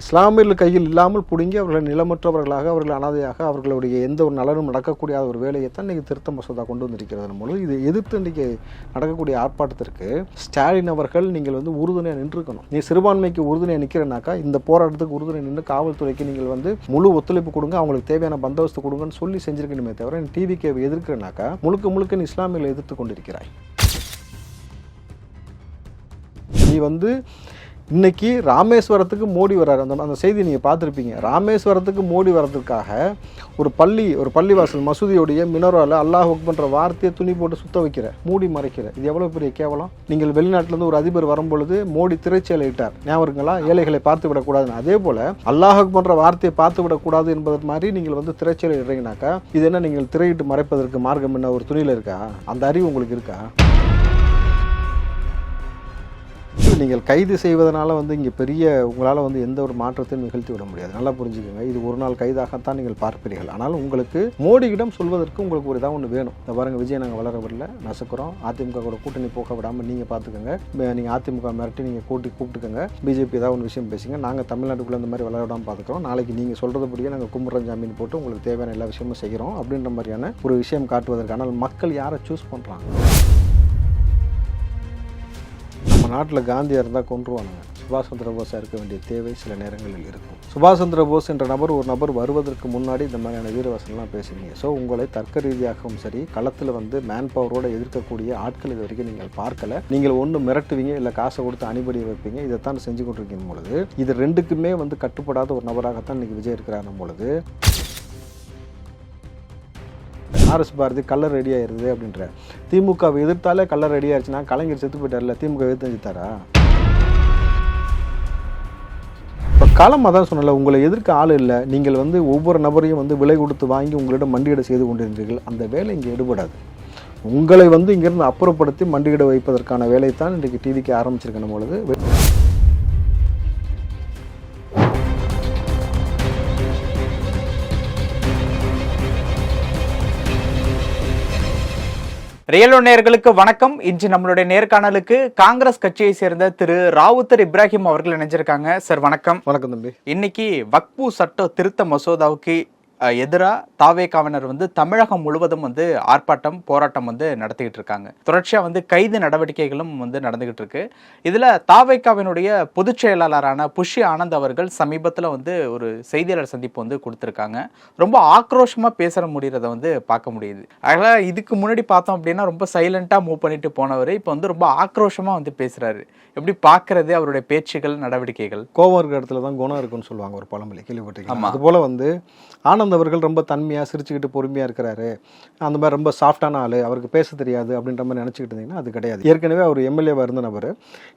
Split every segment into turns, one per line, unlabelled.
இஸ்லாமியர்கள் கையில் இல்லாமல் பிடுங்கி அவர்களை நிலமற்றவர்களாக அவர்கள் அனாதையாக அவர்களுடைய எந்த ஒரு நலனும் நடக்கக்கூடிய ஒரு வேலையை தான் இன்றைக்கி திருத்த மசோதா கொண்டு வந்திருக்கிறது மூலம். இது எதிர்த்து இன்றைக்கி நடக்கக்கூடிய ஆர்ப்பாட்டத்திற்கு ஸ்டாலின் அவர்கள் நீங்கள் வந்து உறுதுணையாக நின்றுக்கணும் நீ சிறுபான்மைக்கு உறுதுணையாக நிற்கிறனாக்கா இந்த போராட்டத்துக்கு உறுதுணை நின்று காவல்துறைக்கு நீங்கள் வந்து முழு ஒத்துழைப்பு கொடுங்க அவங்களுக்கு தேவையான பந்தோபஸ்து கொடுங்கன்னு சொல்லி செஞ்சிருக்கணுமே தவிர நீ டிவிக்கு எதிர்க்கிறனாக்கா முழுக்க முழுக்க நீ இஸ்லாமியர்களை எதிர்த்து கொண்டிருக்கிறாய். நீ வந்து இன்னைக்கு ராமேஸ்வரத்துக்கு மோடி வர்றாரு. அந்த அந்த செய்தி நீங்கள் பார்த்துருப்பீங்க. ராமேஸ்வரத்துக்கு மோடி வர்றதுக்காக ஒரு பள்ளி ஒரு பள்ளிவாசல் மசூதியோடைய மினரோவில் அல்லாஹ் பண்ணுற வார்த்தையை துணி போட்டு சுத்த வைக்கிற மூடி மறைக்கிற. இது எவ்வளோ பெரிய கேவலம்? நீங்கள் வெளிநாட்டிலேருந்து ஒரு அதிபர் வரும்பொழுது மோடி திரைச்சேலையிட்டார். ஞாபகம் இருக்குங்களா? ஏழைகளை பார்த்து விடக்கூடாதுன்னு. அதே போல் அல்லாஹ் பண்ணுற வார்த்தையை பார்த்து விடக்கூடாது என்பது மாதிரி நீங்கள் வந்து திரைச்சேலை இது என்ன நீங்கள் திரையிட்டு மறைப்பதற்கு மார்க்கம் என்ன ஒரு துணியில் இருக்கா? அந்த அறிவு உங்களுக்கு இருக்கா? நீங்கள் கைது செய்வதனால வந்து இங்கே பெரிய உங்களால் வந்து எந்த ஒரு மாற்றத்தையும் நிகழ்த்தி விட முடியாது. நல்லா புரிஞ்சுக்கோங்க. இது ஒரு நாள் கைதாகத்தான் நீங்கள் பார்ப்பீர்கள். ஆனால் உங்களுக்கு மோடியிடம் சொல்வதற்கு உங்களுக்கு ஒரு இதாக ஒன்று வேணும். இந்த பாருங்கள் விஜய் நாங்கள் வளர விடல நசுக்கிறோம். அதிமுக கூட கூட்டணி போக விடாமல் நீங்கள் பார்த்துக்கோங்க நீங்கள் அதிமுக மிரட்டி நீங்கள் கூட்டி கூப்பிட்டுக்கோங்க. பிஜேபி ஏதாவது ஒன்று விஷயம் பேசுங்க. நாங்கள் தமிழ்நாட்டுக்குள்ளே இந்த மாதிரி வளர விடாமல் பார்த்துக்கிறோம் நாளைக்கு நீங்கள் சொல்கிறதுபடியே நாங்கள் கும்புறம் ஜாமீன் போட்டு உங்களுக்கு தேவையான எல்லா விஷயமும் செய்கிறோம் அப்படின்ற மாதிரியான ஒரு விஷயம் காட்டுவதற்கு. ஆனால் மக்கள் யாரை சூஸ் பண்ணுறாங்க நம்ம நாட்டில் காந்தியாக இருந்தால் கொன்றுவானுங்க. சுபாஷ் சந்திர போஸாக இருக்க வேண்டிய தேவை சில நேரங்களில் இருக்கும். சுபாஷ் சந்திர போஸ் என்ற நபர் ஒரு நபர் வருவதற்கு முன்னாடி இந்த மாதிரியான வீரவசனம்லாம் பேசுவீங்க ஸோ உங்களை தர்க்க ரீதியாகவும் சரி களத்தில் வந்து மேன் பவரோடு எதிர்க்கக்கூடிய ஆட்கள் இது வரைக்கும் நீங்கள் பார்க்கல. நீங்கள் ஒன்று மிரட்டுவீங்க இல்லை காசை கொடுத்து அணிபடி வைப்பீங்க இதைத்தான் செஞ்சு கொண்டிருக்கும் பொழுது இது ரெண்டுக்குமே வந்து கட்டுப்படாத ஒரு நபராகத்தான் இன்றைக்கி விஜய் இருக்கிறார் பொழுது ஆர்எஸ் பாரதி கலர் ரெடி ஆயிருது அப்படின்ற. திமுகவை எதிர்த்தாலே கலர் ரெடி ஆயிடுச்சுன்னா கலைஞர் செத்து போயிட்டார்ல திமுக எதிர்த்து செஞ்சுட்டாரா இப்போ காலம் அதான் சொன்னல உங்களை எதிர்க்க ஆள் இல்லை. நீங்கள் வந்து ஒவ்வொரு நபரையும் வந்து விலை கொடுத்து வாங்கி உங்களிடம் மண்டியிட செய்து கொண்டிருந்தீர்கள். அந்த வேலை இங்கே எடுபடாது. உங்களை வந்து இங்கேருந்து அப்புறப்படுத்தி மண்டியிட வைப்பதற்கான வேலை தான் இன்றைக்கு டிவிக்கு ஆரம்பிச்சிருக்கணும் பொழுது.
ரியலோ நேயர்களுக்கு வணக்கம். இன்று நம்மளுடைய நேர்காணலுக்கு காங்கிரஸ் கட்சியை சேர்ந்த திரு ராவுத்தர் இப்ராஹிம் அவர்கள் இணைஞ்சிருக்காங்க. சார் வணக்கம்.
வணக்கம் தம்பி.
இன்னைக்கு வக்பு சட்ட திருத்த மசோதாவுக்கு எதிராக தாவேகாவினர் வந்து தமிழகம் முழுவதும் வந்து ஆர்ப்பாட்டம் போராட்டம் வந்து நடத்திக்கிட்டு இருக்காங்க. தொடர்ச்சியாக வந்து கைது நடவடிக்கைகளும் வந்து நடந்துகிட்டு இருக்கு. இதில் தாவேகாவினுடைய பொதுச் செயலாளரான புஷி ஆனந்த் அவர்கள் சமீபத்தில் வந்து ஒரு செய்தியாளர் சந்திப்பு வந்து கொடுத்துருக்காங்க. ரொம்ப ஆக்ரோஷமாக பேசுகிற முடிகிறத வந்து பார்க்க முடியுது. அதனால் இதுக்கு முன்னாடி பார்த்தோம் அப்படின்னா ரொம்ப சைலண்ட்டாக மூவ் பண்ணிட்டு போனவர் இப்போ வந்து ரொம்ப ஆக்ரோஷமாக வந்து பேசுகிறாரு எப்படி பார்க்கறது அவருடைய பேச்சுகள் நடவடிக்கைகள்?
கோவம் இருக்கிற இடத்துல தான் குணம் இருக்குன்னு சொல்லுவாங்க ஒரு பழமொழி கேள்விப்பட்டிருக்கீங்க
ஆமா.
அது போல் வந்து ஆனந்த் அவர்கள் ரொம்ப தன்மையாக சிரிச்சுக்கிட்டு பொறுமையாக இருக்கிறாரு. அந்த மாதிரி ரொம்ப சாஃப்டான ஆள் அவருக்கு பேச தெரியாது அப்படின்ற மாதிரி நினச்சிக்கிட்டு இருந்தீங்கன்னா அது கிடையாது. ஏற்கனவே அவர் எம்எல்ஏவாக இருந்த நபர்.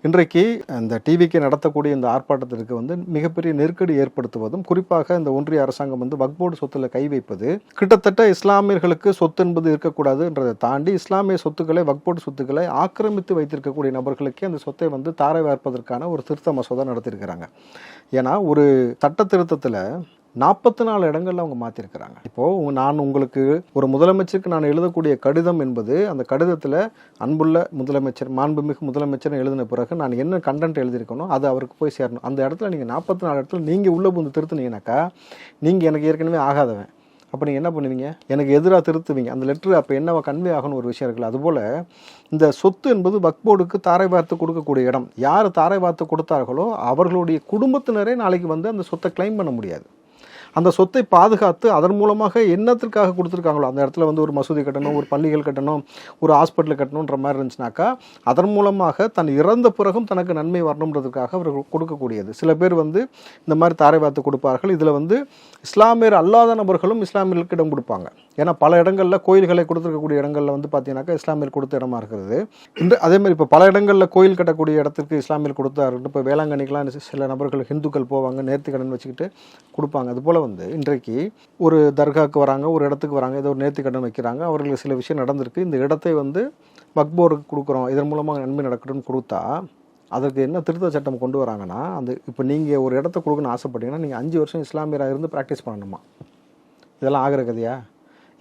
இன்றைக்கு அந்த டிவிக்கு நடத்தக்கூடிய இந்த ஆர்ப்பாட்டத்திற்கு வந்து மிகப்பெரிய நெருக்கடி ஏற்படுத்துவதும் குறிப்பாக இந்த ஒன்றிய அரசாங்கம் வந்து வக்போர்டு சொத்துல கை வைப்பது கிட்டத்தட்ட இஸ்லாமியர்களுக்கு சொத்து என்பது இருக்கக்கூடாதுன்றதை தாண்டி இஸ்லாமிய சொத்துக்களை வக்போர்டு சொத்துக்களை ஆக்கிரமித்து வைத்திருக்கக்கூடிய நபர்களுக்கே அந்த சொத்தை வந்து தாரை வார்ப்பதற்கான ஒரு திருத்த மசோதா நடத்தியிருக்கிறாங்க. ஏன்னா ஒரு சட்ட திருத்தத்தில் நாற்பத்தி நாலு இடங்கள்ல அவங்க மாற்றிருக்கிறாங்க இப்போது நான் உங்களுக்கு ஒரு முதலமைச்சருக்கு நான் எழுதக்கூடிய கடிதம் என்பது அந்த கடிதத்தில் அன்புள்ள முதலமைச்சர் மாண்புமிகு முதலமைச்சர் எழுதின பிறகு நான் என்ன கண்டென்ட் எழுதியிருக்கணும் அது அவருக்கு போய் சேரணும். அந்த இடத்துல நீங்கள் நாற்பத்தி நாலு இடத்துல நீங்கள் உள்ளே புந்து திருத்துனீங்கனாக்கா நீங்கள் எனக்கு ஏற்கனவே ஆகாதவன். அப்போ நீங்கள் என்ன பண்ணுவீங்க? எனக்கு எதிராக திருத்துவீங்க. அந்த லெட்ரு அப்போ என்னவா கன்வே ஆகணும் ஒரு விஷயம் இருக்குல்ல அதுபோல் இந்த சொத்து என்பது வக்போர்டுக்கு தாரை வார்த்து கொடுக்கக்கூடிய இடம். யார் தாரை வார்த்து கொடுத்தார்களோ அவர்களுடைய குடும்பத்தினரே நாளைக்கு வந்து அந்த சொத்தை கிளைம் பண்ண முடியாது. அந்த சொத்தை பாதுகாத்து அதன் மூலமாக என்னத்திற்காக கொடுத்துருக்காங்களோ? அந்த இடத்துல வந்து ஒரு மசூதி கட்டணும் ஒரு பள்ளிகள் கட்டணும் ஒரு ஹாஸ்பிட்டல் கட்டணுன்ற மாதிரி இருந்துச்சுனாக்கா அதன் மூலமாக தன் இறந்த பிறகும் தனக்கு நன்மை வரணுன்றதுக்காக அவர்கள் கொடுக்கக்கூடியது. சில பேர் வந்து இந்த மாதிரி தாரை பார்த்து கொடுப்பார்கள். இதில் வந்து இஸ்லாமியர் அல்லாத நபர்களும் இஸ்லாமியர்களுக்கு இடம் கொடுப்பாங்க. ஏன்னா பல இடங்களில் கோயில்களை கொடுத்துருக்கக்கூடிய இடங்களில் வந்து பார்த்தீங்கன்னாக்கா இஸ்லாமியர் கொடுத்த இடமா இருக்கிறது. இந்த அதேமாதிரி இப்போ பல இடங்களில் கோயில் கட்டக்கூடிய இடத்துக்கு இஸ்லாமியர் கொடுத்தாரு இப்போ வேளாங்கண்ணிக்கெலாம் சில நபர்கள் ஹிந்துக்கள் போவாங்க நேர்த்தி கடன் வச்சுக்கிட்டு கொடுப்பாங்க. அதுபோல் வந்து இன்றைக்கு ஒரு தர்காவுக்கு வராங்க ஒரு இடத்துக்கு வராங்க ஏதோ ஒரு நேர்த்தி கடன் வைக்கிறாங்க. அவர்களுக்கு சில விஷயம் நடந்திருக்கு. இந்த இடத்தை வந்து மக்போருக்கு கொடுக்குறோம். இதன் மூலமாக நன்மை நடக்கட்டும்னு கொடுத்தா அதற்கு என்ன திருத்த சட்டம் கொண்டு வராங்கன்னா அந்த இப்போ நீங்கள் ஒரு இடத்த கொடுக்கணும்னு ஆசைப்பட்டீங்கன்னா நீங்கள் அஞ்சு வருஷம் இஸ்லாமியராக இருந்து ப்ராக்டிஸ் பண்ணணுமா? இதெல்லாம் ஆகிற கதையா?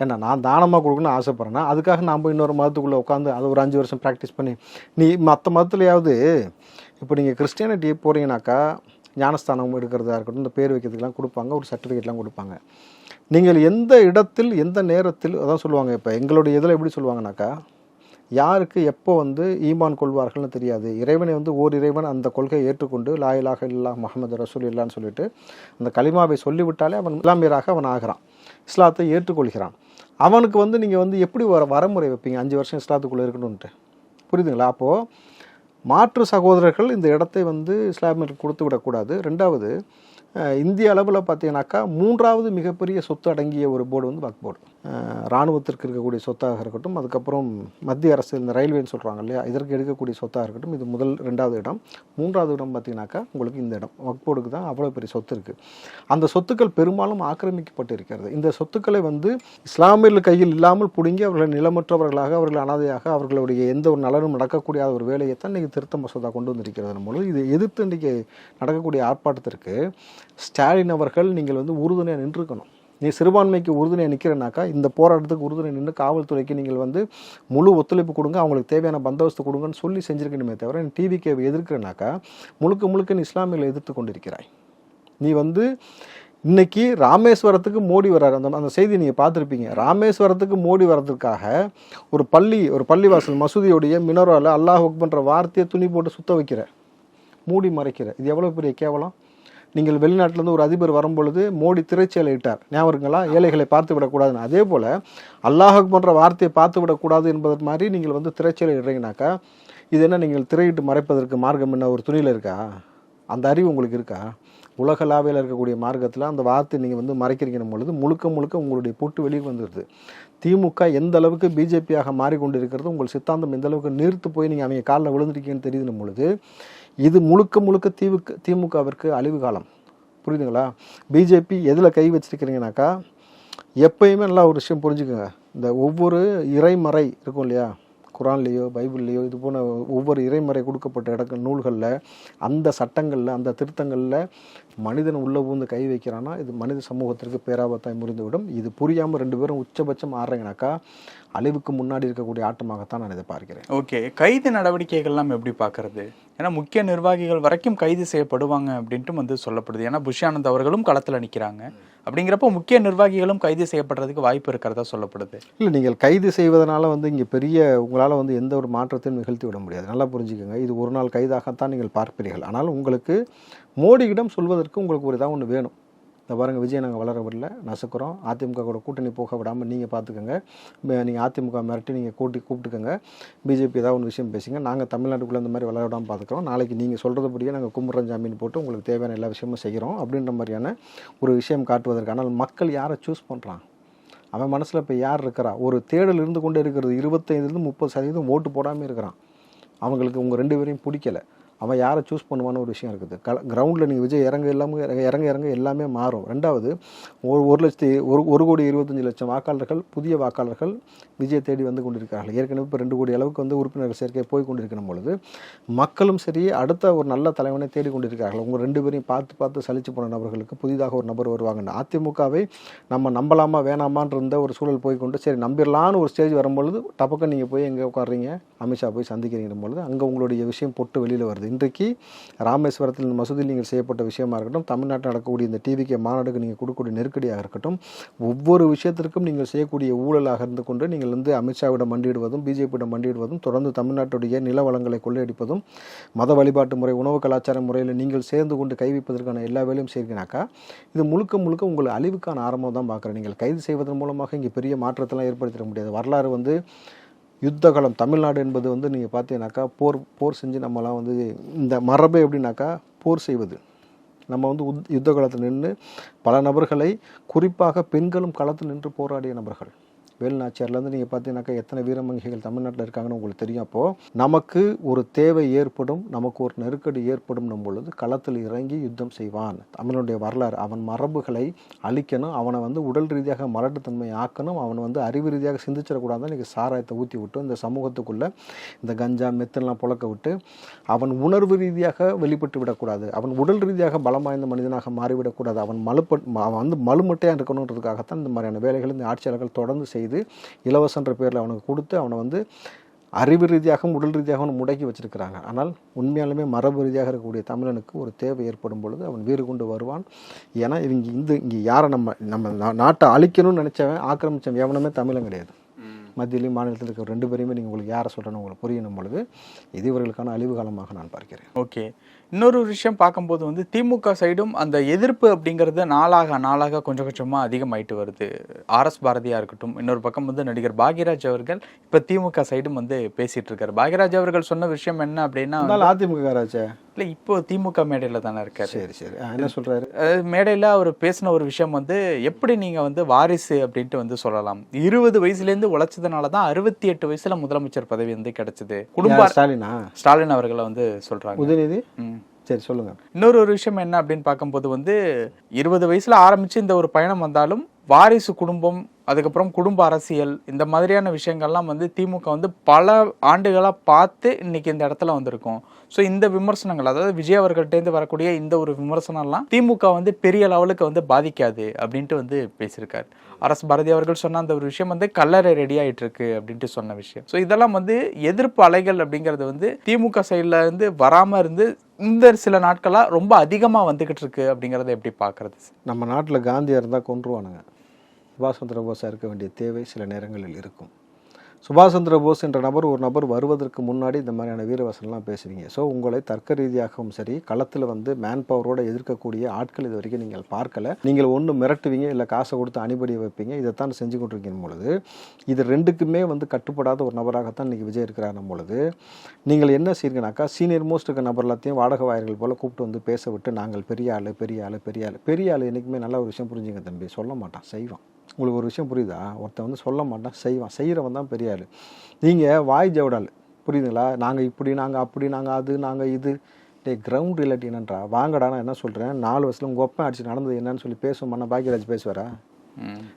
ஏன்னா நான் தானமாக கொடுக்கணும்னு ஆசைப்பட்றேன்னா அதுக்காக நான் போய் இன்னொரு மதத்துக்குள்ளே உட்காந்து அதை ஒரு அஞ்சு வருஷம் ப்ராக்டிஸ் பண்ணி நீ மற்ற மதத்துலையாவது இப்போ நீங்கள் கிறிஸ்டியானிட்டி போகிறீங்கனாக்கா ஞானஸ்தானம் எடுக்கிறதா இருக்கட்டும் இந்த பேர் வைக்கிறதுக்கெல்லாம் கொடுப்பாங்க ஒரு சர்டிஃபிகேட்லாம் கொடுப்பாங்க. நீங்கள் எந்த இடத்தில் எந்த நேரத்தில் அதான் சொல்லுவாங்க இப்போ எங்களுடைய இதில் எப்படி சொல்லுவாங்கனாக்கா யாருக்கு எப்போ வந்து ஈமான் கொள்வார்கள்னு தெரியாது. இறைவனை வந்து ஓர் இறைவன் அந்த கொள்கையை ஏற்றுக்கொண்டு லாயிலாக இல்லா முகமது ரசூல் இல்லான்னு சொல்லிட்டு அந்த கலிமாவை சொல்லிவிட்டாலே அவன் இஸ்லாமியராக அவன் ஆகிறான் இஸ்லாத்தை ஏற்றுக்கொள்கிறான். அவனுக்கு வந்து நீங்கள் வந்து எப்படி வர வரமுறை வைப்பீங்க? அஞ்சு வருஷம் இஸ்லாத்துக்குள்ளே இருக்கணும்ன்ட்டு. புரியுதுங்களா? அப்போது மாற்று சகோதரர்கள் இந்த இடத்தை வந்து இஸ்லாமியருக்கு கொடுத்து விடக்கூடாது. ரெண்டாவது இந்திய அளவில் பார்த்தீங்கன்னாக்கா மூன்றாவது மிகப்பெரிய சொத்து அடங்கிய ஒரு போர்டு வந்து வக் போர்டு இராணுவத்திற்கு இருக்கக்கூடிய சொத்தாக இருக்கட்டும் அதுக்கப்புறம் மத்திய அரசு இந்த ரயில்வேன்னு சொல்கிறாங்க இல்லையா இதற்கு எடுக்கக்கூடிய சொத்தாக இருக்கட்டும் இது முதல் ரெண்டாவது இடம். மூன்றாவது இடம் பார்த்தீங்கன்னாக்கா உங்களுக்கு இந்த இடம் வக்போர்டுக்கு தான் அவ்வளோ பெரிய சொத்து இருக்குது அந்த சொத்துக்கள் பெரும்பாலும் ஆக்கிரமிக்கப்பட்டு இருக்கிறது. இந்த சொத்துக்களை வந்து இஸ்லாமியர்கள் கையில் இல்லாமல் பிடுங்கி அவர்களை நிலமற்றவர்களாக அவர்கள் அனாதையாக அவர்களுடைய எந்த ஒரு நலனும் நடக்கக்கூடிய ஒரு வேலையை தான் இன்றைக்கி திருத்த மசோதா கொண்டு வந்திருக்கிறது மூலம் இதை எதிர்த்து இன்றைக்கி நடக்கக்கூடிய ஆர்ப்பாட்டத்திற்கு ஸ்டாலின் அவர்கள் நீங்கள் வந்து உறுதுணையாக நின்றுக்கணும். நீ சிறுபான்மைக்கு உறுதுணை நிற்கிறனாக்கா இந்த போராட்டத்துக்கு உறுதுணை நின்று காவல்துறைக்கு நீங்கள் வந்து முழு ஒத்துழைப்பு கொடுங்க அவங்களுக்கு தேவையான பந்தோபஸ்து கொடுங்கன்னு சொல்லி செஞ்சுருக்கணுமே தவிர நீ டிவிக்கேவை எதிர்க்கிறனாக்கா முழுக்க முழுக்க நீ இஸ்லாமியர்களை எதிர்த்து கொண்டிருக்கிறாய். நீ வந்து இன்னைக்கு ராமேஸ்வரத்துக்கு மோடி வர்றாரு. அந்த அந்த செய்தி நீங்கள் பார்த்துருப்பீங்க. ராமேஸ்வரத்துக்கு மோடி வர்றதுக்காக ஒரு பள்ளி ஒரு பள்ளிவாசல் மசூதியோடைய மினரோவில் அல்லாஹ் பண்ணுற வார்த்தையை துணி போட்டு சுத்த வைக்கிற மூடி மறைக்கிற. இது எவ்வளோ பெரிய கேவலம்? நீங்கள் வெளிநாட்டிலேருந்து ஒரு அதிபர் வரும்பொழுது மோடி திரைச்சேலை இட்டார் ஏழைகளை பார்த்து விடக்கூடாதுன்னு. அதே போல் அல்லாஹ் போன்ற வார்த்தையை பார்த்து விடக்கூடாது என்பது மாதிரி நீங்கள் வந்து திரைச்சேலை இடுறீங்கனாக்கா இது என்ன நீங்கள் திரையிட்டு மறைப்பதற்கு மார்க்கம் என்ன ஒரு துணியில் இருக்கா? அந்த அறிவு உங்களுக்கு இருக்கா? உலகளாவில் இருக்கக்கூடிய மார்க்கத்தில் அந்த வார்த்தை நீங்கள் வந்து மறைக்கிறீங்கன்னும் பொழுது முழுக்க முழுக்க உங்களுடைய பொட்டு வெளியே வந்துடுது திமுக எந்த அளவுக்கு பிஜேபியாக மாறிக்கொண்டு இருக்கிறது உங்கள் சித்தாந்தம் எந்த அளவுக்கு நீர்த்து போய் நீங்கள் அவங்க காலில் விழுந்திருக்கீங்கன்னு தெரியுதுன்னும் பொழுது இது முழுக்க முழுக்க திமுக திமுகவிற்கு அழிவு காலம். புரியுதுங்களா? பிஜேபி எதில் கை வச்சிருக்கிறீங்கனாக்கா எப்பயுமே நல்லா ஒரு விஷயம் புரிஞ்சுக்கோங்க. இந்த ஒவ்வொரு இறைமறை இருக்கும் இல்லையா? குரான்லேயோ பைபிள்லேயோ இது போன ஒவ்வொரு இறைமறை கொடுக்கப்பட்ட இடங்கள் நூல்களில் அந்த சட்டங்களில் அந்த திருத்தங்களில் மனிதன் உள்ளே பூந்து கை வைக்கிறான்னா இது மனித சமூகத்திற்கு பேராபத்தாய் முறிந்துவிடும். இது புரியாமல் ரெண்டு பேரும் உச்சபட்சம் ஆடுறீங்கனாக்கா அழிவுக்கு முன்னாடி இருக்கக்கூடிய ஆட்டமாகத்தான் நான் இதை பார்க்கிறேன்.
ஓகே கைது நடவடிக்கைகள்லாம் எப்படி பார்க்கறது? ஏன்னா முக்கிய நிர்வாகிகள் வரைக்கும் கைது செய்யப்படுவாங்க அப்படின்ட்டு வந்து சொல்லப்படுது. ஏன்னா புஷ்யானந்த் அவர்களும் களத்தில் நிற்கிறாங்க அப்படிங்கிறப்போ முக்கிய நிர்வாகிகளும் கைது செய்யப்படுறதுக்கு வாய்ப்பு இருக்கிறதா சொல்லப்படுது?
இல்லை நீங்கள் கைது செய்வதனால வந்து இங்கே பெரிய உங்களால் வந்து எந்த ஒரு மாற்றத்தையும் நிகழ்த்தி விட முடியாது. நல்லா புரிஞ்சுக்கோங்க. இது ஒரு நாள் கைதாகத்தான் நீங்கள் பார்ப்பீர்கள். ஆனால் உங்களுக்கு மோடியிடம் சொல்வதற்கு உங்களுக்கு ஒரு இதாக ஒன்று வேணும். இந்த பாருங்கள் விஜய் நாங்கள் வளர விடல நசுக்கிறோம். அதிமுக கூட கூட்டணி போக விடாமல் நீங்கள் பார்த்துக்கோங்க நீங்கள் அதிமுக மிரட்டி நீங்கள் கூட்டி கூப்பிட்டுக்கோங்க. பிஜேபி ஏதாவது ஒன்று விஷயம் பேசுங்க. நாங்கள் தமிழ்நாட்டுக்குள்ளே இந்த மாதிரி வளர விடாமல் பார்த்துக்கிறோம் நாளைக்கு நீங்கள் சொல்கிறதுபடியே நாங்கள் கும்புறம் ஜாமீன் போட்டு உங்களுக்கு தேவையான எல்லா விஷயமும் செய்கிறோம் அப்படின்ற மாதிரியான ஒரு விஷயம் காட்டுவதற்கு. ஆனால் மக்கள் யாரை சூஸ் பண்ணுறான் அவன் மனசில் இப்போ யார் இருக்கிறா? ஒரு தேடல் இருந்து கொண்டே இருக்கிறது இருபத்தைந்துலேருந்து முப்பது சதவீதம் ஓட்டு போடாமல் இருக்கிறான். அவங்களுக்கு உங்கள் ரெண்டு பேரையும் பிடிக்கல. அவன் யாரை சூஸ் பண்ணுவான்னு ஒரு விஷயம் இருக்குது. க கிரவுண்டில் நீங்கள் விஜய் இறங்க எல்லாமே இறங்க இறங்க இறங்க எல்லாமே மாறும். ரெண்டாவது ஒரு ஒரு லட்சத்தி ஒரு ஒரு கோடி இருபத்தஞ்சி லட்சம் வாக்காளர்கள் புதிய வாக்காளர்கள் விஜய் தேடி வந்து கொண்டிருக்கிறார்கள். ஏற்கனவே இப்போ ரெண்டு கோடி அளவுக்கு வந்து உறுப்பினர் சேர்க்கை போய் கொண்டிருக்கிற பொழுது மக்களும் சரி அடுத்த ஒரு நல்ல தலைவனை தேடி கொண்டிருக்கிறார்கள். உங்கள் ரெண்டு பேரையும் பார்த்து பார்த்து சலிச்சு போன நபர்களுக்கு புதிதாக ஒரு நபர் வருவாங்க அதிமுகவை நம்ம நம்பலாமா வேணாமான்ற இருந்த ஒரு சூழல் போய்க்கொண்டு சரி நம்பிடலான்னு ஒரு ஸ்டேஜ் வரும்பொழுது டபக்க நீங்கள் போய் எங்கே உட்காடுறீங்க அமித்ஷா போய் சந்திக்கிறீங்க பொழுது அங்கே உங்களுடைய விஷயம் பொட்டு வெளியில் வருது. இன்றைக்கு ராமேஸ்வரத்தில் இந்த மசூதியில் நீங்கள் செய்யப்பட்ட விஷயமாக இருக்கட்டும் தமிழ்நாட்டில் நடக்கக்கூடிய இந்த டிவிக்கு மாநாடுக்கு நீங்கள் கொடுக்கக்கூடிய நெருக்கடியாக இருக்கட்டும் ஒவ்வொரு விஷயத்திற்கும் நீங்கள் செய்யக்கூடிய ஊழலாக இருந்து கொண்டு நீங்கள் வந்து அமித்ஷாவிடம் மண்டியிடுவதும் பிஜேபியிடம் மண்டியிடுவதும் தொடர்ந்து தமிழ்நாட்டுடைய நில வளங்களை கொள்ளையடிப்பதும் மத வழிபாட்டு முறை உணவு கலாச்சார முறையில் நீங்கள் சேர்ந்து கொண்டு கைவிப்பதற்கான எல்லா வேலையும் செய்கிறீங்கனாக்கா இது முழுக்க முழுக்க உங்கள் அழிவுக்கான ஆரம்பம் தான் பார்க்குறேன். நீங்கள் கைது செய்வதன் மூலமாக இங்கே பெரிய மாற்றத்தெல்லாம் ஏற்படுத்திட முடியாது. வரலாறு வந்து யுத்தகாலம் தமிழ்நாடு என்பது வந்து நீங்கள் பார்த்தீங்கன்னாக்கா போர் போர் செஞ்சு நம்மலாம் வந்து இந்த மரபு எப்படின்னாக்கா போர் செய்வது. நம்ம வந்து உத் யுத்த காலத்தில் நின்று பல நபர்களை குறிப்பாக பெண்களும் களத்தில் நின்று போராடிய நபர்கள். வேலுநாச்சியார்லேருந்து நீங்கள் பார்த்தீங்கன்னாக்கா எத்தனை வீரமங்கிகள் தமிழ்நாட்டில் இருக்காங்கன்னு உங்களுக்கு தெரியும். அப்போது நமக்கு ஒரு தேவை ஏற்படும் நமக்கு ஒரு நெருக்கடி ஏற்படும் பொழுது களத்தில் இறங்கி யுத்தம் செய்வான். தமிழனுடைய வரலாறு அவன் மரபுகளை அழிக்கணும் அவனை வந்து உடல் ரீதியாக மலட்டுத்தன்மை ஆக்கணும் அவனை வந்து அறிவு ரீதியாக சிந்திச்சிடக்கூடாது இன்றைக்கி சாராயத்தை ஊற்றி விட்டு இந்த சமூகத்துக்குள்ளே இந்த கஞ்சா மெத்தெல்லாம் புழக்க விட்டு அவன் உணர்வு ரீதியாக வெளிப்பட்டு விடக்கூடாது. அவன் உடல் ரீதியாக பலம் வாய்ந்த மனிதனாக மாறிவிடக்கூடாது. அவன் மலுப்பட் அவன் வந்து மலுமட்டையாக இருக்கணுன்றதுக்காகத்தான் இந்த மாதிரியான வேலைகள் இந்த ஆட்சியாளர்கள் தொடர்ந்து செய்து இலவசன்ற பேரில் அவனுக்கு கொடுத்து அவனை வந்து அறிவு ரீதியாகவும் உடல் ரீதியாகவும் முடக்கி வச்சிருக்கிறாங்க. ஆனால் உண்மையாலுமே மரபு ரீதியாக இருக்கக்கூடிய தமிழனுக்கு ஒரு தேவை ஏற்படும் பொழுது அவன் வீறு கொண்டு வருவான். ஏன்னா இவங்க இந்த இங்கே யாரை நம்ம நம்ம நாட்டை அழிக்கணும்னு நினச்சவன் ஆக்கிரமித்தவன் எவனுமே தமிழன் கிடையாது. மத்தியிலையும் மாநிலத்தில் இருக்கிற ரெண்டு பேரையுமே நீங்கள் உங்களுக்கு யாரை சொல்கிறேன்னு உங்களுக்கு புரியணும் பொழுது இது இவர்களுக்கான அழிவு காலமாக நான் பார்க்கிறேன்.
ஓகே. இன்னொரு விஷயம் பார்க்கும்போது வந்து திமுக சைடும் அந்த எதிர்ப்பு அப்படிங்கிறது நாளாக நாளாக கொஞ்சம் கொஞ்சமாக அதிகமாயிட்டு வருது. ஆர்எஸ் பாரதியா இருக்கட்டும் இன்னொரு பக்கம் வந்து நடிகர் பாக்யராஜ் அவர்கள் இப்போ திமுக சைடும் வந்து பேசிட்டு இருக்காரு. பாக்யராஜ் அவர்கள் சொன்ன விஷயம் என்ன அப்படின்னா
அதிமுக
இல்லை இப்போ திமுக மேடையில் தானே இருக்காரு.
சரி சரி. என்ன சொல்கிறாரு
மேடையில் அவர் பேசின ஒரு விஷயம் வந்து எப்படி நீங்கள் வந்து வாரிசு அப்படின்ட்டு வந்து சொல்லலாம். இருபது வயசுலேருந்து உழைச்சதுனால தான் அறுபத்தி எட்டு வயசுல முதலமைச்சர் பதவி வந்து கிடைச்சது. குடும்ப
ஸ்டாலினா?
ஸ்டாலின் அவர்களை வந்து சொல்றாங்க.
உதயநிதி. சரி சொல்லுங்க.
இன்னொரு ஒரு விஷயம் என்ன அப்படின்னு பார்க்கும்போது வந்து இருபது வயசுல ஆரம்பிச்சு இந்த ஒரு பயணம் வந்தாலும் வாரிசு குடும்பம் அதுக்கப்புறம் குடும்ப அரசியல் இந்த மாதிரியான விஷயங்கள்லாம் வந்து திமுக வந்து பல ஆண்டுகளாக பார்த்து இன்னைக்கு இந்த இடத்துல வந்திருக்கும். ஸோ இந்த விமர்சனங்கள் அதாவது விஜய் அவர்கள்ட்டேருந்து வரக்கூடிய இந்த ஒரு விமர்சனம்லாம் திமுக வந்து பெரிய லெவலுக்கு வந்து பாதிக்காது அப்படின்ட்டு வந்து பேசியிருக்காரு. அரசு பாரதி அவர்கள் சொன்ன அந்த ஒரு விஷயம் வந்து கல்லறை ரெடி ஆகிட்டு இருக்கு அப்படின்ட்டு சொன்ன விஷயம். ஸோ இதெல்லாம் வந்து எதிர்ப்பு அலைகள் அப்படிங்கிறது வந்து திமுக சைடில் இருந்து வராமல் இருந்து இந்த சில நாட்களாக ரொம்ப அதிகமாக வந்துக்கிட்டு இருக்கு அப்படிங்கிறத எப்படி பார்க்குறது?
நம்ம நாட்டில் காந்தியாக இருந்தால் கொன்றுவானுங்க. சுபாஷ் சந்திர போஸாக இருக்க வேண்டிய தேவை சில நேரங்களில் இருக்கும். சுபாஷ் சந்திர போஸ் என்ற நபர் ஒரு நபர் வருவதற்கு முன்னாடி இந்த மாதிரியான வீரவசனம்லாம் பேசுவீங்க. ஸோ உங்களை தர்க்க ரீதியாகவும் சரி களத்தில் வந்து மேன் பவரோடு எதிர்க்கக்கூடிய ஆட்கள் இது வரைக்கும் நீங்கள் பார்க்கல. நீங்கள் ஒன்று மிரட்டுவீங்க இல்லை காசை கொடுத்து அணிபடி வைப்பீங்க இதைத்தான் செஞ்சு கொண்டிருக்கிற பொழுது இது ரெண்டுக்குமே வந்து கட்டுப்படாத ஒரு நபராகத்தான் இன்றைக்கி விஜய் இருக்கிறார் பொழுது நீங்கள் என்ன செய்யுங்கனாக்கா சீனியர் மோஸ்ட் இருக்க நபர் எல்லாத்தையும் வாடகை வாயர்கள் போல் கூப்பிட்டு வந்து பேச விட்டு நாங்கள் பெரிய ஆள் பெரிய ஆள் பெரிய ஆள் பெரிய ஆள் என்றைக்குமே நல்ல ஒரு விஷயம் புரிஞ்சுங்க தம்பி சொல்ல மாட்டான் செய்வான். உங்களுக்கு ஒரு விஷயம் புரியுதா? ஒருத்தன் வந்து சொல்ல மாட்டான் செய்வான். செய்கிறவன் தான் பெரிய ஆள். நீங்கள் வாய் ஜவடால் புரியுதுங்களா? நாங்கள் இப்படி நாங்கள் அப்படி நாங்கள் அது நாங்கள் இது. டே கிரவுண்ட் ரிலேட்டிவ் என்னன்றா? வாங்கடா நான் என்ன சொல்கிறேன் நாலு வருஷத்துல உங்கள் ஒப்பன் அடிச்சு நடந்தது என்னன்னு சொல்லி பேசுவோம் அண்ணா பாக்கியராஜ் பேசுவாரா?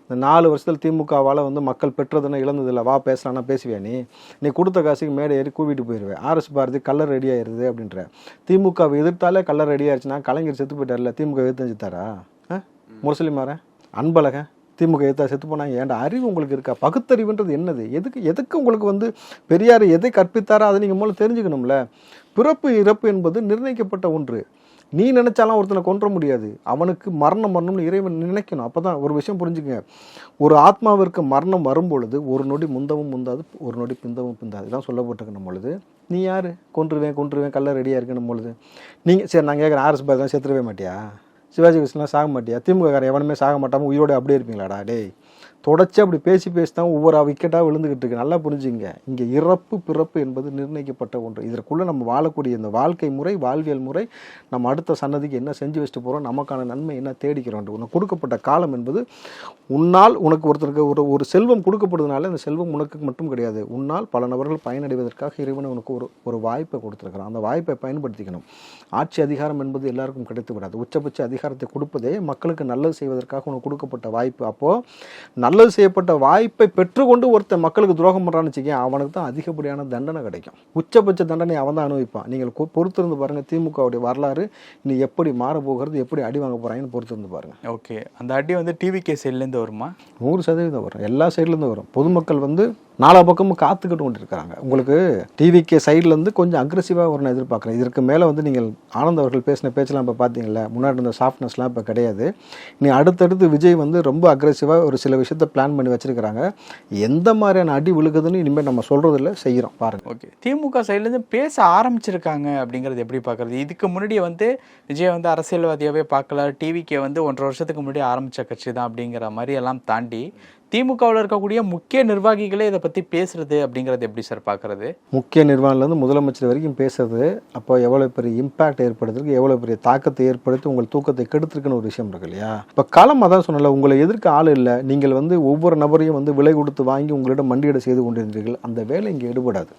இந்த நாலு வருஷத்தில் திமுகவால் வந்து மக்கள் பெற்றதுன்னு இழந்ததில்ல வா பேசலாம்னா பேசுவியா நீ? நீ கொடுத்த காசுக்கு மேடை ஏறி கூவிட்டு போயிடுவேன் ஆர்எஸ் பாரதி கலர் ரெடி ஆயிருது அப்படின்ற. திமுகவை எதிர்த்தாலே கலர் ரெடி ஆயிடுச்சுன்னா கலைஞர் செத்து போயிட்டார்ல திமுக எதிர்த்து செஞ்சுட்டாரா முரசலிமாரன் அன்பழகன். திமுக எதா செத்து போனாங்க. ஏன்டா அறிவு உங்களுக்கு இருக்கா? பகுத்தறிவுன்றது என்னது? எதுக்கு எதுக்கு உங்களுக்கு வந்து பெரியார் எதை கற்பித்தாரோ அதை நீங்கள் மூலம் தெரிஞ்சுக்கணும்ல? பிறப்பு இறப்பு என்பது நிர்ணயிக்கப்பட்ட ஒன்று. நீ நினைச்சாலும் ஒருத்தனை கொன்ற முடியாது. அவனுக்கு மரணம் வரணும்னு இறைவன் நினைக்கணும். அப்போ தான் ஒரு விஷயம் புரிஞ்சுக்கங்க. ஒரு ஆத்மாவிற்கு மரணம் வரும் பொழுது ஒரு நொடி முந்தவும் முந்தாது ஒரு நொடி பிந்தவும் பிந்தாது. தான் சொல்லப்பட்டிருக்கணும் பொழுது நீ யார்? கொன்றுவேன் கொன்றுவேன் கல்ல ரெடியாக இருக்கணும் பொழுது. நீங்கள் சரி நான் கேட்குறேன் ஆர்எஸ் பாய் தான் செத்துருவே மாட்டியா? சிவாஜி கிருஷ்ணன் சாக மாட்டியா? திமுக காரன் எவனுமே சாக மாட்டாமல் உயிரோடு அப்படியே இருப்பீங்களாடா? டேய். தொடச்சி அப்படி பேசி பேசி தான் ஒவ்வொரு விக்கெட்டாக விழுந்துகிட்டு இருக்கு. நல்லா புரிஞ்சுங்க. இங்கே இறப்பு பிறப்பு என்பது நிர்ணயிக்கப்பட்ட ஒன்று. இதற்குள்ளே நம்ம வாழக்கூடிய இந்த வாழ்க்கை முறை வாழ்வியல் முறை நம்ம அடுத்த சன்னதிக்கு என்ன செஞ்சு வச்சுட்டு போகிறோம் நமக்கான நன்மை என்ன தேடிக்கிறோம் உனக்கு கொடுக்கப்பட்ட காலம் என்பது உன்னால் உனக்கு ஒருத்தருக்கு ஒரு ஒரு செல்வம் கொடுக்கப்படுதுனால அந்த செல்வம் உனக்கு மட்டும் கிடையாது. உன்னால் பல நபர்கள் பயனடைவதற்காக இறைவன் உனக்கு ஒரு ஒரு வாய்ப்பை கொடுத்துருக்கிறான். அந்த வாய்ப்பை பயன்படுத்திக்கணும். ஆட்சி அதிகாரம் என்பது எல்லாருக்கும் கிடைத்து விடாது. உச்சபட்ச அதிகாரத்தை கொடுப்பதே மக்களுக்கு நல்லது செய்வதற்காக உனக்கு கொடுக்கப்பட்ட வாய்ப்பு. அப்போது நல்லது செய்யப்பட்ட வாய்ப்பை பெற்றுக்கொண்டு ஒருத்தன் மக்களுக்கு துரோகம் பண்ணுறான்னு வச்சுக்கேன் அவனுக்கு தான் அதிகப்படியான தண்டனை கிடைக்கும். உச்சபட்ச தண்டனை அவன் தான் அனுபவிப்பான். நீங்கள் கொ- பொறுத்திருந்து பாருங்கள் திமுகவுடைய வரலாறு இனி எப்படி மாற போகிறது எப்படி அடி வாங்க போகிறாங்கன்னு பொறுத்திருந்து பாருங்கள்
ஓகே. அந்த அடி வந்து டிவிகே சைட்லேருந்து வருமா?
நூறு சதவீதம் வரும். எல்லா சைட்லேருந்து வரும். பொதுமக்கள் வந்து நாலா பக்கமும் காத்துக்கிட்டு கொண்டு இருக்கிறாங்க உங்களுக்கு டிவிக்கு சைட்லேருந்து கொஞ்சம் அக்ரெசிவாக ஒரு நான் எதிர்பார்க்குறேன். இதற்கு மேலே வந்து நீங்கள் ஆனந்த் அவர்கள் பேசின பேச்செல்லாம் இப்போ பார்த்தீங்களா முன்னாடி இருந்த சாஃப்ட்னஸ்லாம் இப்போ கிடையாது. நீ அடுத்தடுத்து விஜய் வந்து ரொம்ப அக்ரெசிவாக ஒரு சில விஷயத்த பிளான் பண்ணி வச்சுருக்கிறாங்க. எந்த மாதிரியான அடி விழுகுதுன்னு இனிமேல் நம்ம சொல்கிறதில்ல செய்கிறோம் பாருங்கள்
ஓகே. திமுக சைட்லேருந்து பேச ஆரம்பிச்சிருக்காங்க அப்படிங்கிறது எப்படி பார்க்குறது இதுக்கு முன்னாடி வந்து விஜய் வந்து அரசியல்வாதியாகவே பார்க்கல டிவிக்கே வந்து ஒன்றரை வருஷத்துக்கு முன்னாடி ஆரம்பித்த கட்சி தான் அப்படிங்கிற மாதிரி எல்லாம் தாண்டி திமுகவில் இருக்கக்கூடிய முக்கிய நிர்வாகிகளே இதை பற்றி பேசுறது அப்படிங்கிறது எப்படி சார் பார்க்குறது
முக்கிய நிர்வாகிலேருந்து முதலமைச்சர் வரைக்கும் பேசுறது அப்போ எவ்வளோ பெரிய இம்பாக்ட் ஏற்படுத்திருக்கு எவ்வளோ பெரிய தாக்கத்தை ஏற்படுத்தி உங்கள் தூக்கத்தை கெடுத்துருக்குன்னு ஒரு விஷயம் இருக்கு இல்லையா? இப்போ காலம் அதான் சொன்னல உங்களை எதிர்க்க ஆள் இல்லை. நீங்கள் வந்து ஒவ்வொரு நபரையும் வந்து விலை கொடுத்து வாங்கி உங்களிடம் மண்டியிட செய்து கொண்டிருந்தீர்கள். அந்த வேலை இங்கே எடுபடாது.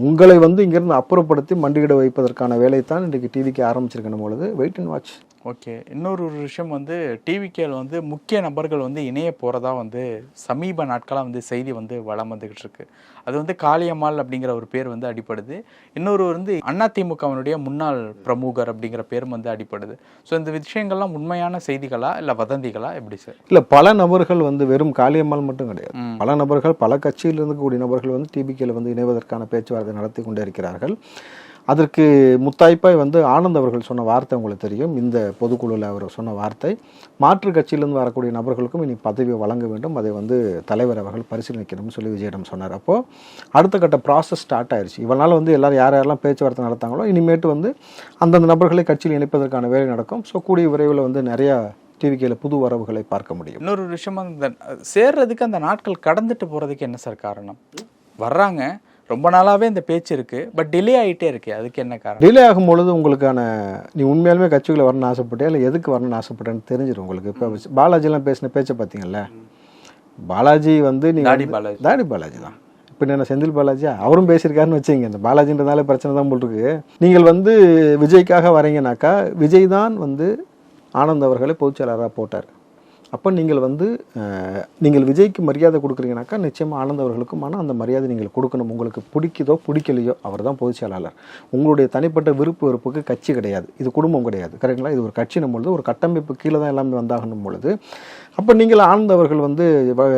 உங்களை வந்து இங்கேருந்து அப்புறப்படுத்தி மண்டியிட வைப்பதற்கான வேலையை தான் இன்றைக்கு டிவிக்கு ஆரம்பிச்சிருக்கணும் பொழுது வெயிட் அண்ட் வாட்ச்
ஓகே. இன்னொரு ஒரு விஷயம் வந்து டிவிகேல வந்து முக்கிய நபர்கள் வந்து இணைய போகிறதா வந்து சமீப நாட்களாக வந்து செய்தி வந்து வளம் வந்துகிட்டு இருக்கு. அது வந்து காளியம்மாள் அப்படிங்கிற ஒரு பேர் வந்து அடிப்படுது இன்னொரு வந்து அதிமுகவினுடைய முன்னாள் பிரமுகர் அப்படிங்கிற பேரும் வந்து அடிப்படுது ஸோ இந்த விஷயங்கள்லாம் உண்மையான செய்திகளா இல்லை வதந்திகளா எப்படி சார்?
இல்லை பல நபர்கள் வந்து வெறும் காளியம்மாள் மட்டும் கிடையாது. பல நபர்கள் பல கட்சியில் இருக்கக்கூடிய நபர்கள் வந்து டிபிகேல வந்து இணைவதற்கான பேச்சுவார்த்தை நடத்தி கொண்டே இருக்கிறார்கள். அதற்கு முத்தாய்ப்பாய் வந்து ஆனந்த் அவர்கள் சொன்ன வார்த்தை உங்களுக்கு தெரியும். இந்த பொதுக்குழுவில் அவர் சொன்ன வார்த்தை. மாற்று கட்சியிலிருந்து வரக்கூடிய நபர்களுக்கும் இனி பதவி வழங்க வேண்டும். அதை வந்து தலைவர் அவர்கள் பரிசீலிக்கணும்னு சொல்லி விஜயிடம் சொன்னார். அப்போது அடுத்த கட்ட ப்ராசஸ் ஸ்டார்ட் ஆயிடுச்சு இவனால் வந்து எல்லோரும் யார் யாரெல்லாம் பேச்சுவார்த்தை நடத்தாங்களோ இனிமேட்டு வந்து அந்தந்த நபர்களை கட்சியில் இணைப்பதற்கான வேலை நடக்கும். ஸோ கூடிய விரைவில் வந்து நிறையா டிவிக்கையில் புது வரவுகளை பார்க்க முடியும்.
இன்னொரு விஷயமா இந்த சேர்றதுக்கு அந்த நாட்கள் கடந்துட்டு போகிறதுக்கு என்ன சார் காரணம்? வர்றாங்க. ரொம்ப நாளாவே இந்த பேச்சு இருக்கு. பட் டிலே ஆயிட்டே இருக்கு. அதுக்கு என்ன காரணம்?
டிலே ஆகும் பொழுது உங்களுக்கான நீ உண்மையாலுமே கட்சிக்குள்ள வரணும்னு ஆசைப்பட்டியா? இல்லை எதுக்கு வரணும்னு ஆசைப்பட்டேன்னு தெரிஞ்சிடும் உங்களுக்கு. இப்போ பாலாஜிலாம் பேசின பேச்சை பார்த்தீங்கல்ல பாலாஜி வந்து நீங்க
தாடி பாலாஜி.
தாடி பாலாஜி தான். இப்போ என்ன செந்தில் பாலாஜியா? அவரும் பேசியிருக்காருன்னு வச்சுங்க இந்த பாலாஜின்றதாலே பிரச்சனை தான் போல் இருக்கு. நீங்கள் வந்து விஜய்க்காக வரீங்கனாக்கா விஜய் தான் வந்து ஆனந்த் அவர்களை பொதுச்செயலாளராக போட்டார். அப்போ நீங்கள் வந்து நீங்கள் விஜய்க்கு மரியாதை கொடுக்குறீங்கனாக்கா நிச்சயமாக ஆனந்த் அவர்களுக்குமான அந்த மரியாதை நீங்கள் கொடுக்கணும். உங்களுக்கு பிடிக்குதோ பிடிக்கலையோ அவர் தான் பொதுச் செயலாளர். உங்களுடைய தனிப்பட்ட விருப்பு வெறுப்புக்கு கட்சி கிடையாது. இது குடும்பம் கிடையாது. கரெக்டுங்களா? இது ஒரு கட்சினும் பொழுது ஒரு கட்டமைப்பு கீழே தான் எல்லாமே வந்தாகணும் பொழுது. அப்போ நீங்கள் ஆனந்த் அவர்கள் வந்து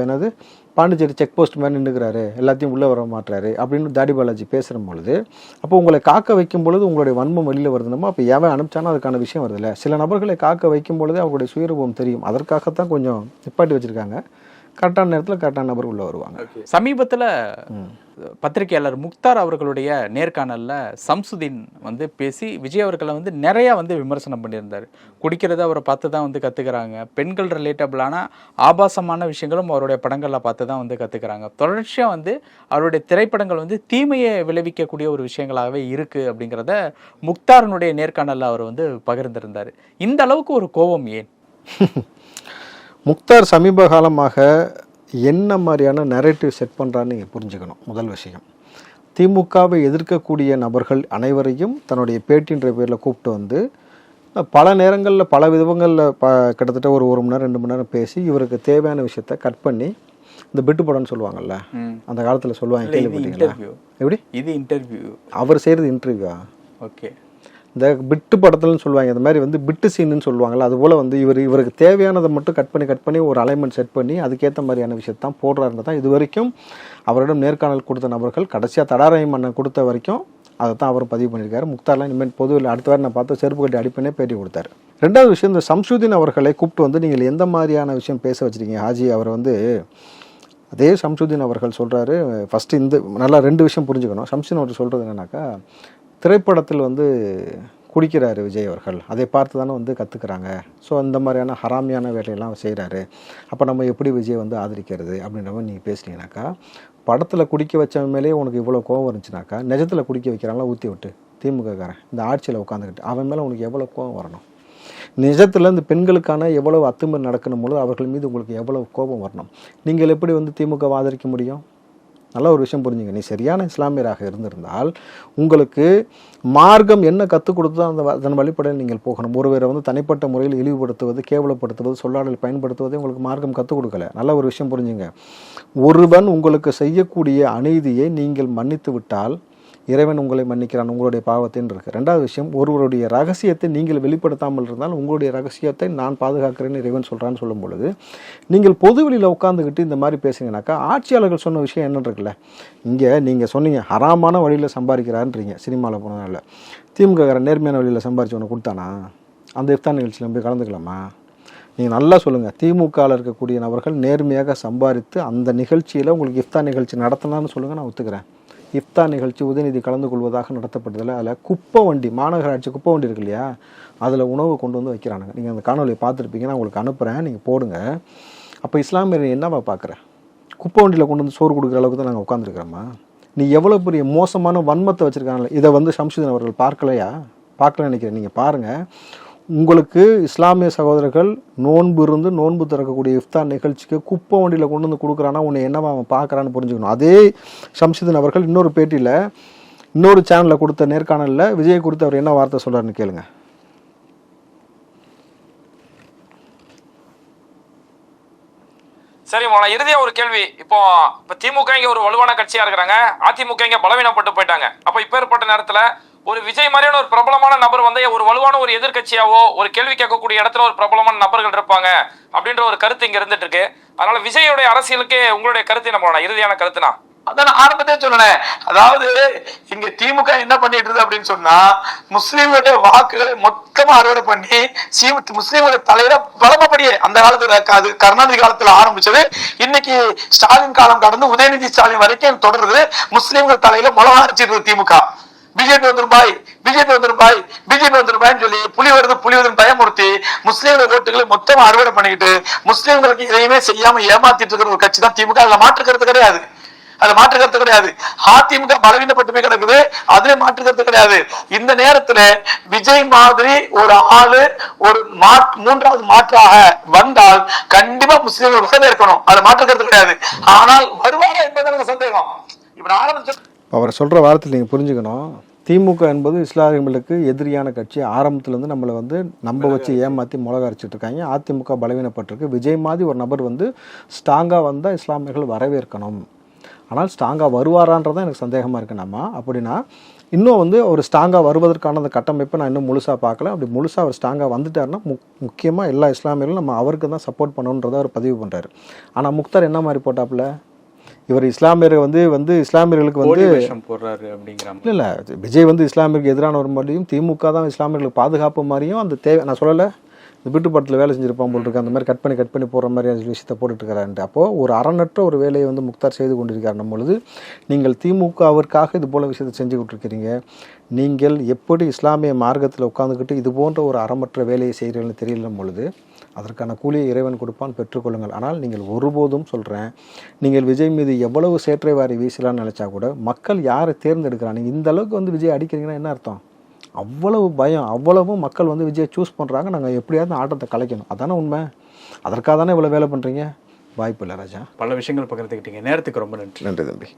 என்னது பாண்டிச்சேரி செக் போஸ்ட் மாதிரி நின்றுக்கிறாரு எல்லாத்தையும் உள்ளே வர மாட்டுறாரு அப்படின்னு தாடி பாலாஜி பேசுகிற பொழுது அப்போ உங்களை காக்க வைக்கும் பொழுது உங்களுடைய வன்மம் வெளியில் வருதுனமோ அப்போ எவன் அனுப்பிச்சானோ அதுக்கான விஷயம் வருதுல்ல. சில நபர்களை காக்க வைக்கும் பொழுதே அவங்களுடைய சுயரூபம் தெரியும். அதற்காகத்தான் கொஞ்சம் நிப்பாட்டி வச்சுருக்காங்க. கரெக்டான நேரத்தில் கரெக்டான நபர் உள்ளே வருவாங்க.
சமீபத்துல பத்திரிகையாளர் முக்தார் அவர்களுடைய நேர்காணல்ல சம்சுதீன் வந்து பேசி விஜய் அவர்களை வந்து நிறைய வந்து விமர்சனம் பண்ணியிருந்தாரு. குடிக்கிறத அவரை பார்த்து தான் வந்து கத்துக்கிறாங்க. பெண்கள் ரிலேட்டபிளான ஆபாசமான விஷயங்களும் அவருடைய படங்கள்ல பார்த்து தான் வந்து கத்துக்கிறாங்க. தொடர்ச்சியா வந்து அவருடைய திரைப்படங்கள் வந்து தீமையை விளைவிக்கக்கூடிய ஒரு விஷயங்களாகவே இருக்கு அப்படிங்கிறத முக்தாரனுடைய நேர்காணல்ல அவர் வந்து பகிர்ந்திருந்தாரு. இந்த அளவுக்கு ஒரு கோபம் ஏன்?
முக்தார் சமீப காலமாக என்ன மாதிரியான நரேட்டிவ் செட் பண்ணுறான்னு நீங்கள் புரிஞ்சுக்கணும். முதல் விஷயம். திமுகவை எதிர்க்கக்கூடிய நபர்கள் அனைவரையும் தன்னுடைய பேட்டின்ற பேரில் கூப்பிட்டு வந்து பல நேரங்களில் பல விதங்களில் ப கிட்டத்தட்ட ஒரு ஒரு மணி நேரம் ரெண்டு மணி நேரம் பேசி இவருக்கு தேவையான விஷயத்த கட் பண்ணி இந்த பிட்டு படம்னு சொல்லுவாங்கல்ல? அந்த காலத்தில் சொல்லுவாங்க கேள்விப்பட்டீங்களா எப்படி?
இது இன்டர்வியூ
அவர் செய்கிறது இன்டர்வியூவா
ஓகே.
இந்த பிட்டு படத்துலன்னு சொல்லுவாங்க இந்த மாதிரி வந்து பிட்டு சீனுன்னு சொல்லுவாங்கல்ல அது போல் வந்து இவர் இவருக்கு தேவையானதை மட்டும் கட் பண்ணி கட் பண்ணி ஒரு அலைன்மெண்ட் செட் பண்ணி அதுக்கேற்ற மாதிரியான விஷயத்தை தான் போடுறாருன்னு தான் இது வரைக்கும் அவரிடம் நேர்காணல் கொடுத்த நபர்கள் கடைசியாக தடாராயம் பண்ண கொடுத்த வரைக்கும் அதை தான் அவர் பதிவு பண்ணியிருக்காரு. முக்தார்லாம் இனிமேல் பொதுவில் அடுத்த வாரம் நான் பார்த்து செருப்பு கட்டி அடிப்பனே பேட்டி கொடுத்தாரு. ரெண்டாவது விஷயம் இந்த சம்சுதீன் அவர்களை கூப்பிட்டு வந்து நீங்கள் எந்த மாதிரியான விஷயம் பேச வச்சுருக்கீங்க? ஹாஜி அவர் வந்து அதே சம்சுதீன் அவர்கள் சொல்கிறாரு ஃபஸ்ட்டு இந்த நல்லா ரெண்டு விஷயம் புரிஞ்சுக்கணும். சம்சுதீன் அவர் சொல்கிறது என்னன்னாக்கா திரைப்படத்தில் வந்து குடிக்கிறாரு விஜய் அவர்கள். அதை பார்த்து தானே வந்து கற்றுக்குறாங்க ஸோ அந்த மாதிரியான ஹராமியான வேலையெல்லாம் செய்கிறாரு அப்போ நம்ம எப்படி விஜய் வந்து ஆதரிக்கிறது அப்படின்ற மாதிரி நீங்கள் பேசுனீங்கனாக்கா படத்தில் குடிக்க வச்ச மேலேயே உனக்கு இவ்வளோ கோவம் இருந்துச்சுனாக்கா நிஜத்தில் குடிக்க வைக்கிறாங்களா ஊற்றி விட்டு. திமுககாரன் இந்த ஆட்சியில் உட்காந்துக்கிட்டு அவன் மேலே உனக்கு எவ்வளோ கோவம் வரணும்? நிஜத்தில் இந்த பெண்களுக்கான எவ்வளவு அத்துமீறல் நடக்கணும் பொழுது அவர்கள் மீது உங்களுக்கு எவ்வளவு கோபம் வரணும்? நீங்கள் எப்படி வந்து திமுக ஆதரிக்க முடியும்? நல்ல ஒரு விஷயம் புரிஞ்சுங்க. நீ சரியான இஸ்லாமியராக இருந்திருந்தால் உங்களுக்கு மார்க்கம் என்ன கற்றுக் கொடுத்ததோ அந்த அதன் வழிப்படையில் நீங்கள் போகணும். ஒருவரை வந்து தனிப்பட்ட முறையில் இழிவுபடுத்துவது கேவலப்படுத்துவது சொல்லாடல் பயன்படுத்துவதை உங்களுக்கு மார்க்கம் கற்றுக் கொடுக்கல. நல்ல ஒரு விஷயம் புரிஞ்சுங்க. ஒருவன் உங்களுக்கு செய்யக்கூடிய அநீதியை நீங்கள் மன்னித்து விட்டால் இறைவன் உங்களை மன்னிக்கிறான் உங்களுடைய பாவத்தின் இருக்கு ரெண்டாவது விஷயம் ஒருவருடைய ரகசியத்தை நீங்கள் வெளிப்படுத்தாமல் இருந்தால் உங்களுடைய ரகசியத்தை நான் பாதுகாக்கிறேன்னு இறைவன் சொல்கிறான்னு சொல்லும் பொழுது நீங்கள் பொதுவெளியில் உட்காந்துக்கிட்டு இந்த மாதிரி பேசுனீங்கனாக்கா ஆட்சியாளர்கள் சொன்ன விஷயம் என்னன்னு இருக்குல்ல? இங்கே நீங்கள் சொன்னீங்க ஹராமான வழியில் சம்பாதிக்கிறான்றீங்க சினிமாவில் போனதுனால திமுககாரன் நேர்மையான வழியில் சம்பாரிச்சு ஒன்று கொடுத்தானா? அந்த இஃப்தார் நிகழ்ச்சியில் போய் கலந்துக்கலாமா? நீங்கள் நல்லா சொல்லுங்கள் திமுகவில் இருக்கக்கூடிய நபர்கள் நேர்மையாக சம்பாதித்து அந்த நிகழ்ச்சியில் உங்களுக்கு இஃப்தார் நிகழ்ச்சி நடத்தினான்னு சொல்லுங்கள் நான் ஒத்துக்கிறேன். இஃப்தார் நிகழ்ச்சி உதயநிதி கலந்து கொள்வதாக நடத்தப்பட்டதில் அதில் குப்பை வண்டி மாநகராட்சி குப்பை வண்டி இருக்கு இல்லையா? அதில் உணவு கொண்டு வந்து வைக்கிறானுங்க. நீங்கள் அந்த காணொலியை பார்த்துருப்பீங்க நான் உங்களுக்கு அனுப்புகிறேன் நீங்கள் போடுங்க. அப்போ இஸ்லாமியர் என்னவா பார்க்குற? குப்பை வண்டியில் கொண்டு வந்து சோறு கொடுக்குற அளவுக்கு தான் நாங்கள் உட்காந்துருக்கிறோமா நீ எவ்வளோ பெரிய மோசமான வன்மத்தை வச்சுருக்காங்களே இதை வந்து சம்சுதன் அவர்கள் பார்க்கலையா? பார்க்கல நினைக்கிறேன். நீங்கள் பாருங்கள் உங்களுக்கு இஸ்லாமிய சகோதரர்கள் நோன்பு இருந்து நோன்பு திறக்கக்கூடிய இஃப்தான் நிகழ்ச்சிக்கு குப்பை வண்டியில் கொண்டு வந்து கொடுக்குறான்னா உன்னை என்னவா அவன் பார்க்குறான்னு புரிஞ்சுக்கணும். அதே ஷம்ஷிதன் அவர்கள் இன்னொரு பேட்டியில் இன்னொரு சேனலில் கொடுத்த நேர்காணலில் விஜய் குறித்து அவர் என்ன வார்த்தை சொல்கிறாருன்னு கேளுங்க.
சரி மோனா இறுதியாக ஒரு கேள்வி. இப்போ இப்போ திமுக இங்க ஒரு வலுவான கட்சியாக இருக்கிறாங்க. அதிமுக இங்க பலவீனப்பட்டு போயிட்டாங்க. அப்போ இப்போ ஏற்பட்ட நேரத்தில் ஒரு விஜய் மாதிரியான ஒரு பிரபலமான நபர் வந்து ஒரு வலுவான ஒரு எதிர்க்கட்சியாவோ ஒரு கேள்வி கேட்கக்கூடிய இடத்துல ஒரு பிரபலமான நபர்கள் இருப்பாங்க அப்படின்ற ஒரு கருத்து இங்க இருந்துட்டு இருக்கு அதனால விஜயோடைய அரசியலுக்கு உங்களுடைய கருத்து என்ன போனா இறுதியான கருத்துனா
அதான் ஆரம்பத்தே சொன்னேன். அதாவது இங்க திமுக என்ன பண்ணிட்டு இருக்கு அப்படின்னு சொன்னா முஸ்லீம்களுடைய வாக்குகளை மொத்தமா அறுவடை பண்ணி சீம முஸ்லீம்களுடைய தலையில பலமப்படியே அந்த காலத்துல அது கருணாநிதி காலத்துல ஆரம்பிச்சது. இன்னைக்கு ஸ்டாலின் காலம் கடந்து உதயநிதி ஸ்டாலின் வரைக்கும் தொடருது முஸ்லீம்கள் தலையில மொளகா அரைச்சிட்டு திமுக. பிஜேபி வந்துரும் பாய் பிஜேபி வந்துரும் பாய் பிஜேபி வந்துரும் பாய்ன்னு சொல்லி புலி வருது புலி வருதுன்னு பயமுறுத்தி முஸ்லீம்கள் ஓட்டுகளை மொத்தமா அறுவடை பண்ணிக்கிட்டு முஸ்லீம்களுக்கு எதையுமே செய்யாம ஏமாத்திட்டு இருக்கிற ஒரு கட்சி தான் திமுக. அதுல மாற்றுக்கிறது கிடையாது. அது மாற்றுக்கிறது கிடையாது. அதிமுக பலவீனப்பட்டு போய் கிடக்குது. அதுல மாற்றுக்கிறது கிடையாது. இந்த நேரத்துல விஜய் மாதிரி ஒரு ஆளு ஒரு மூன்றாவது மாற்றாக வந்தால் கண்டிப்பா முஸ்லீம்கள் உடனே இருக்கணும். அதை மாற்றுக்கிறது கிடையாது. ஆனால் வருவாரா என்பது எனக்கு சந்தேகம். இப்ப நான் ஆரம்பிச்ச
அவர் சொல்கிற வார்த்தையில் நீங்கள் புரிஞ்சுக்கணும். திமுக என்பது இஸ்லாமியர்களுக்கு எதிரியான கட்சி. ஆரம்பத்துலேருந்து நம்மளை வந்து நம்ப வச்சு ஏமாற்றி மிளகா இருக்காங்க அதிமுக பலவீனப்பட்டிருக்கு. விஜய் மாதிரி ஒரு நபர் வந்து ஸ்ட்ராங்காக வந்தால் இஸ்லாமியர்கள் வரவேற்கணும். ஆனால் ஸ்ட்ராங்காக வருவாரான்றதான் எனக்கு சந்தேகமாக இருக்கு. நம்ம அப்படின்னா இன்னும் வந்து ஒரு ஸ்ட்ராங்காக வருவதற்கான அந்த கட்டமைப்பை நான் இன்னும் முழுசாக பார்க்கல. அப்படி முழுசாக அவர் ஸ்ட்ராங்காக வந்துட்டாருன்னா முக் முக்கியமாக எல்லா இஸ்லாமியர்களும் நம்ம அவருக்கு தான் சப்போர்ட் பண்ணணுன்றதை அவர் பதிவு பண்ணுறாரு ஆனால் முக்தார் என்ன மாதிரி போட்டாப்புல? இவர் இஸ்லாமியரை வந்து வந்து இஸ்லாமியர்களுக்கு வந்து
போடுறாரு அப்படிங்கிற.
இல்லை இல்லை. விஜய் வந்து இஸ்லாமியருக்கு எதிரான ஒரு மாதிரியும் திமுக தான் இஸ்லாமியர்களுக்கு பாதுகாப்பு மாதிரியும் அந்த தேவை நான் சொல்லலை. இந்த வீட்டு படத்தில் வேலை செஞ்சிருப்பான் போல் இருக்கு. அந்த மாதிரி கட் பண்ணி கட் பண்ணி போடுற மாதிரி அந்த விஷயத்தை போட்டுட்டு இருக்கிறான்ட்டு அப்போது ஒரு அறநற்ற ஒரு வேலையை வந்து முக்தார் செய்து கொண்டிருக்கார். பொழுது நீங்கள் திமுகவிற்காக இது போல விஷயத்தை செஞ்சு கொண்டிருக்கிறீங்க. நீங்கள் எப்படி இஸ்லாமிய மார்க்கத்தில் உட்காந்துக்கிட்டு இது போன்ற ஒரு அறமற்ற வேலையை செய்கிறீங்கன்னு தெரியல பொழுது. அதற்கான கூலியை இறைவன் கொடுப்பான் பெற்றுக்கொள்ளுங்கள் ஆனால் நீங்கள் ஒருபோதும் சொல்கிறேன் நீங்கள் விஜய் மீது எவ்வளவு சேற்றை வாரி வீசலாம்னு நினச்சா கூட மக்கள் யாரை தேர்ந்தெடுக்கிறாங்க? இந்த அளவுக்கு வந்து விஜய் அடிக்கிறீங்கன்னா என்ன அர்த்தம்? அவ்வளவு பயம் அவ்வளவும் மக்கள் வந்து விஜயை சூஸ் பண்ணுறாங்க நாங்கள் எப்படியாவது ஆட்டத்தை கலைக்கணும். அதானே உண்மை? அதற்காக தானே இவ்வளோ வேலை பண்ணுறீங்க வாய்ப்பு இல்லை ராஜா.
பல விஷயங்கள் பகிர்ந்துக்கிட்டீங்க நேரத்துக்கு ரொம்ப நன்றி.
நன்றி தம்பி.